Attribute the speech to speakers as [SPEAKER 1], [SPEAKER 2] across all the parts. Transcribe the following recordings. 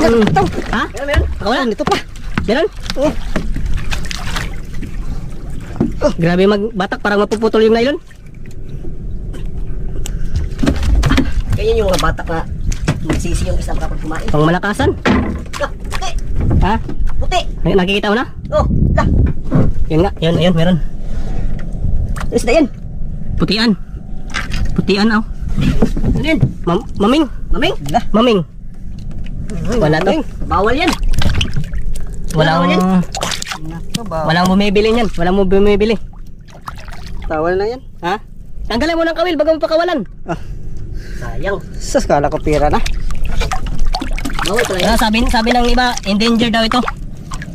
[SPEAKER 1] Mm. Ha?
[SPEAKER 2] Meron, meron.
[SPEAKER 1] Wala.
[SPEAKER 2] Ito pa.
[SPEAKER 1] Meron?
[SPEAKER 2] Oh.
[SPEAKER 1] Grabe magbatak, parang mapuputol yung nylon.
[SPEAKER 2] Ganyan yung mga batak na magsisi yung isa kapag kumain.
[SPEAKER 1] Pang malakasan.
[SPEAKER 2] Ah, puti.
[SPEAKER 1] Ha?
[SPEAKER 2] Puti.
[SPEAKER 1] Ay, nakikita mo na?
[SPEAKER 2] Oh, lah.
[SPEAKER 1] Yun nga, yun, ayun, meron.
[SPEAKER 2] Isda yan.
[SPEAKER 1] Putian. Putian, oh.
[SPEAKER 2] Ano yan?
[SPEAKER 1] Mam maming,
[SPEAKER 2] Maming. Lah.
[SPEAKER 1] maming. Wala to.
[SPEAKER 2] Bawal yan.
[SPEAKER 1] Walang,
[SPEAKER 2] Bawal yan. Nako, bawal.
[SPEAKER 1] walang bumibili niyan. Walang mo bumibili.
[SPEAKER 2] Bawal na yan.
[SPEAKER 1] Ha? Tanggalin mo ng kawil bago mo pakawalan.
[SPEAKER 2] Sayang.
[SPEAKER 3] Sus, kala ko pira na.
[SPEAKER 2] Bawal pala yan.
[SPEAKER 1] Kaya sabi, sabi ng iba, endanger daw ito.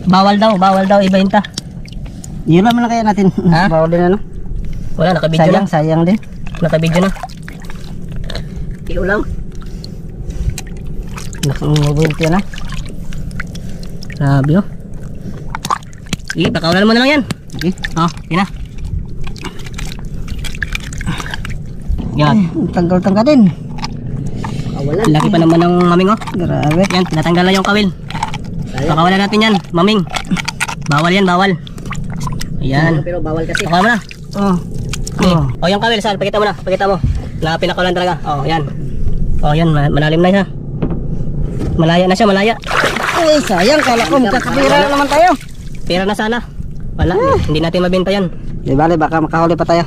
[SPEAKER 1] Bawal daw, bawal daw ibenta.
[SPEAKER 3] Yun naman na kaya natin.
[SPEAKER 1] Ha?
[SPEAKER 3] Bawal din ano.
[SPEAKER 1] Wala, nakabidyo
[SPEAKER 3] Sayang,
[SPEAKER 1] na.
[SPEAKER 3] sayang din.
[SPEAKER 1] Nakabidyo na.
[SPEAKER 2] Iulam.
[SPEAKER 3] Nakangubulti na.
[SPEAKER 1] Grabe oh. Sige, pakawalan mo na lang yan.
[SPEAKER 3] Okay.
[SPEAKER 1] Oh, yun na. Yan.
[SPEAKER 3] Tanggal-tanggal din.
[SPEAKER 2] Kawalan.
[SPEAKER 1] Laki pa naman ng maming oh.
[SPEAKER 3] Grabe.
[SPEAKER 1] Yan, tinatanggal na yung kawil. Pakawalan natin yan, maming. Bawal yan, bawal. Ayan.
[SPEAKER 2] Pero bawal kasi.
[SPEAKER 1] Pakawalan mo na.
[SPEAKER 3] Oh.
[SPEAKER 1] Okay.
[SPEAKER 3] Oh.
[SPEAKER 1] Oh, yung kawil, saan? Pakita mo na, pakita mo. Na pinakawalan talaga. Oh, yan. Oh, yan, ma- malalim na siya. Malaya na siya, malaya.
[SPEAKER 3] Ay, sayang. Kala ko magkakapira na naman tayo.
[SPEAKER 1] Pera na sana. Wala, hindi natin mabenta yan.
[SPEAKER 3] Di bale, baka makahuli pa tayo.